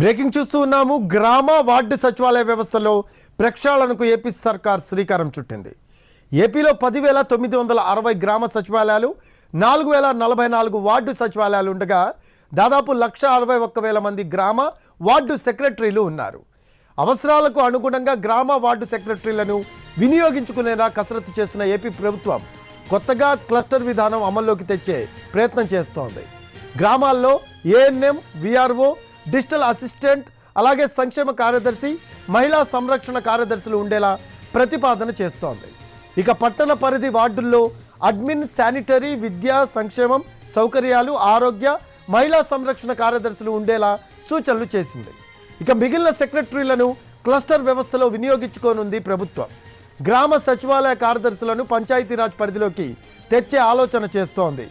Breaking చూస్తూ ఉన్నాము. గ్రామ వార్డు సచివాలయ వ్యవస్థలో ప్రక్షాళనకు ఏపీ సర్కార్ శ్రీకారం చుట్టింది. ఏపీలో పదివేల తొమ్మిది వందల అరవై గ్రామ సచివాలయాలు నాలుగు వేల నలభై నాలుగు వార్డు సచివాలయాలు ఉండగా దాదాపు లక్ష అరవై ఒక్క వేల మంది గ్రామ వార్డు సెక్రటరీలు ఉన్నారు. అవసరాలకు అనుగుణంగా గ్రామ వార్డు సెక్రటరీలను వినియోగించుకునేలా కసరత్తు చేస్తున్న ఏపీ ప్రభుత్వం కొత్తగా క్లస్టర్ విధానం అమల్లోకి తెచ్చే ప్రయత్నం చేస్తోంది. గ్రామాల్లో ఏఎన్ఎం విఆర్ఓ డిజిటల్ అసిస్టెంట్ అలాగే సంక్షేమ కార్యదర్శి మహిళా సంరక్షణ కార్యదర్శులు ఉండేలా ప్రతిపాదన చేస్తోంది. ఇక పట్టణ పరిధి వార్డుల్లో అడ్మిన్ శానిటరీ విద్యా సంక్షేమం సౌకర్యాలు ఆరోగ్య మహిళా సంరక్షణ కార్యదర్శులు ఉండేలా సూచనలు చేసింది. ఇక మిగిలిన సెక్రటరీలను క్లస్టర్ వ్యవస్థలో వినియోగించుకోనుంది ప్రభుత్వం. గ్రామ సచివాలయ కార్యదర్శులను పంచాయతీరాజ్ పరిధిలోకి తెచ్చే ఆలోచన చేస్తోంది.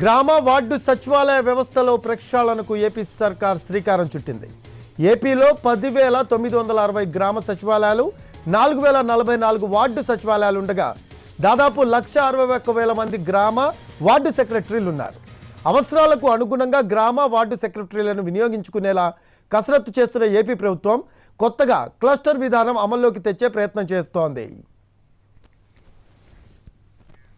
గ్రామ వార్డు సచివాలయ వ్యవస్థలో ప్రక్షాళనకు ఏపీ సర్కార్ శ్రీకారం చుట్టింది. ఏపీలో పదివేల తొమ్మిది వందల అరవై గ్రామ సచివాలయాలు నాలుగు వేల నలభై నాలుగు వార్డు సచివాలయాలు ఉండగా దాదాపు లక్ష అరవై ఒక్క వేల మంది గ్రామ వార్డు సెక్రటరీలు ఉన్నారు అవసరాలకు అనుగుణంగా గ్రామ వార్డు సెక్రటరీలను వినియోగించుకునేలా కసరత్తు చేస్తున్న ఏపీ ప్రభుత్వం కొత్తగా క్లస్టర్ విధానం అమల్లోకి తెచ్చే ప్రయత్నం చేస్తోంది.